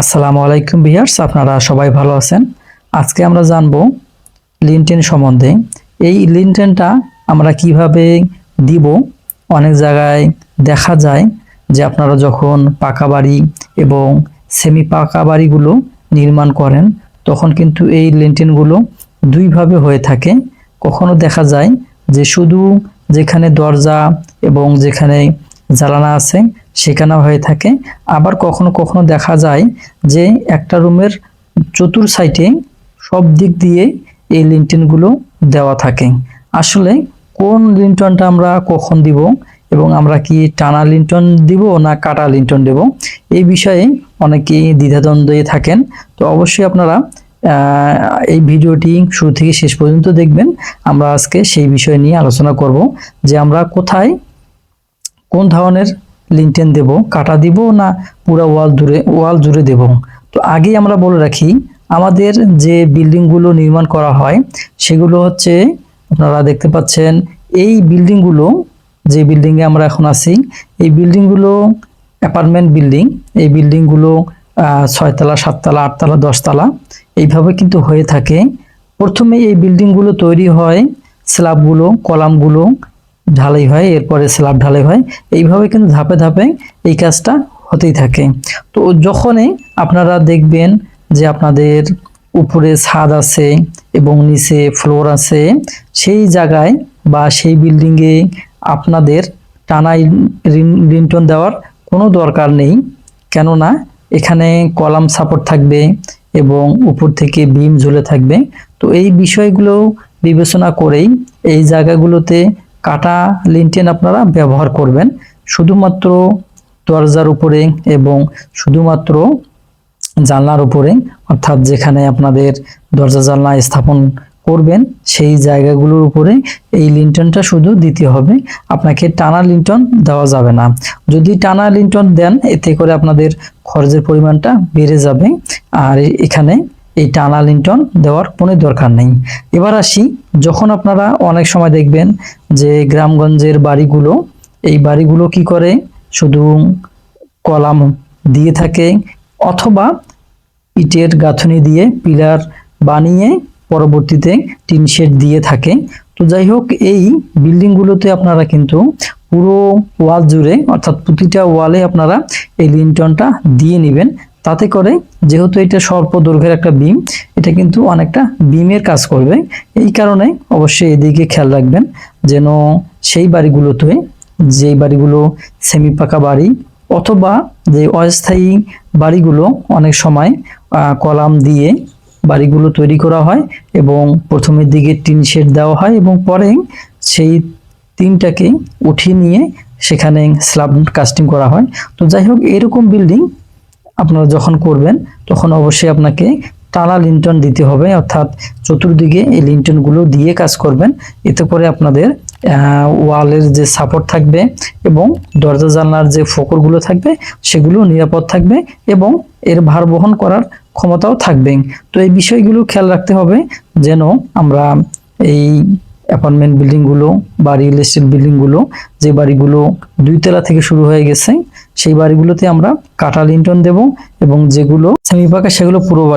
আসসালামু আলাইকুম বিহার্স আপনারা সবাই ভালো আছেন? আজকে আমরা জানব লিনটেন সম্বন্ধে। এই লিনটেনটা আমরা কীভাবে দিব? অনেক জায়গায় দেখা যায় যে আপনারা যখন পাকা বাড়ি এবং সেমি পাকা বাড়িগুলো নির্মাণ করেন, তখন কিন্তু এই লিনটেনগুলো দুইভাবে হয়ে থাকে। কখনো দেখা যায় যে শুধু যেখানে দরজা এবং যেখানে জ্বালানা আছে সেখানে হয়ে থাকে। আবার কখনো কখনো দেখা যায় যে একটা রুমের চতুর সাইডে সব দিক দিয়ে এই লিনটেনগুলো দেওয়া থাকে। আসলে কোন লিনটনটা আমরা কখন দিব এবং আমরা কি টানা লিনটন দিব না কাটা লিনটন দেব, এই বিষয়ে অনেকেই দ্বিধাদ্বন্দ্বে থাকেন। তো অবশ্যই আপনারা এই ভিডিওটি শুরু থেকে শেষ পর্যন্ত দেখবেন। আমরা আজকে সেই বিষয় নিয়ে আলোচনা করব যে আমরা কোথায় কোন ধরনের লিনটেন দেব, কাটা দিব না পুরো ওয়াল জুড়ে ওয়াল জুড়ে দেব। তো আগেই আমরা বলে রাখি, আমাদের যে বিল্ডিংগুলো নির্মাণ করা হয়, সেগুলো হচ্ছে, আপনারা দেখতে পাচ্ছেন, এই বিল্ডিংগুলো, যে বিল্ডিংয়ে আমরা এখন আছি, এই বিল্ডিংগুলো অ্যাপার্টমেন্ট বিল্ডিং, এই বিল্ডিংগুলো ছয়তলা, সাততলা, আটতলা, দশতলা, এইভাবে কিন্তু হয়ে থাকে। প্রথমে এই বিল্ডিংগুলো তৈরি হয় স্ল্যাবগুলো, কলামগুলো ঢালাই হয়, এরপরে স্ল্যাব ঢালাই হয়, এইভাবে কিন্তু ধাপে ধাপে এই কাজটা হতেই থাকে। তো যখনই আপনারা দেখবেন যে আপনাদের উপরে ছাদ আছে এবং নিচে ফ্লোর আছে, সেই জায়গায় বা সেই বিল্ডিংয়ে আপনাদের টানা লিন্টন দেওয়ার কোনো দরকার নেই। কেননা এখানে কলাম সাপোর্ট থাকবে এবং উপর থেকে বিম ঝুলে থাকবে। তো এই বিষয়গুলো বিবেচনা করেই এই জায়গাগুলোতে কাটা লিনটেন আপনারা ব্যবহার করবেন। শুধুমাত্র দরজার উপরে এবং শুধুমাত্র জানলার উপরে, অর্থাৎ যেখানে আপনাদের দরজা জানলা স্থাপন করবেন, সেই জায়গাগুলোর উপরে এই লিন্টনটা শুধু দিতে হবে। আপনাকে টানা লিন্টন দেওয়া যাবে না। যদি টানা লিন্টন দেন, এতে করে আপনাদের খরচের পরিমাণটা বেড়ে যাবে। আর এখানে এই টানা লিন্টন দেওয়ার কোনো দরকার নেই। এবার আসি, যখন আপনারা অনেক সময় দেখবেন যে গ্রামগঞ্জের বাড়িগুলো, এই বাড়িগুলো কি করে? শুধু কলাম দিয়ে থাকে অথবা ইটের গাঁথনি দিয়ে পিলার বানিয়ে পরবর্তীতে টিন শেড দিয়ে থাকে। তো যাই হোক, এই বিল্ডিংগুলোতে আপনারা কিন্তু পুরো ওয়াল জুড়ে, অর্থাৎ প্রতিটা ওয়ালে আপনারা এই লিনটনটা দিয়ে নেবেন। তাতে করে যেহেতু এটা স্বল্প দৈর্ঘ্যের একটা বিম, এটা কিন্তু অনেকটা বিমের কাজ করবে। এই কারণে অবশ্যই এদিকে খেয়াল রাখবেন যেন সেই বাড়িগুলোতে, যেই বাড়িগুলো সেমি পাকা বাড়ি অথবা যে অস্থায়ী বাড়িগুলো অনেক সময় কলাম দিয়ে বাড়িগুলো তৈরি করা হয় এবং প্রথমের দিকে টিন শেড দেওয়া হয় এবং পরে সেই টিনটাকে উঠিয়ে নিয়ে সেখানে স্ল্যাব কাস্টিং করা হয়। তো যাই হোক, এরকম বিল্ডিং আপনারা যখন করবেন, তখন অবশ্যই আপনাকে টানা লিন্টন দিতে হবে, অর্থাৎ চতুর্দিকে এই লিন্টনগুলো দিয়ে কাজ করবেন। এতে করে আপনাদের ওয়ালের যে সাপোর্ট থাকবে এবং দরজা জানলার যে ফোকরগুলো থাকবে, সেগুলো নিরাপদ থাকবে এবং এর ভার বহন করার ক্ষমতাও থাকবে। তো এই বিষয়গুলো খেয়াল রাখতে হবে যেন আমরা এই অ্যাপার্টমেন্ট বিল্ডিংগুলো বা রিয়েল এস্টেট বিল্ডিংগুলো যে বাড়িগুলো দুই তলা থেকে শুরু হয়ে গেছে সেই বাড়িগুলোতে আমরা কাটা লিন্টন দেব এবং যেগুলো সেমি পাকা সেগুলো পুরো বাড়ি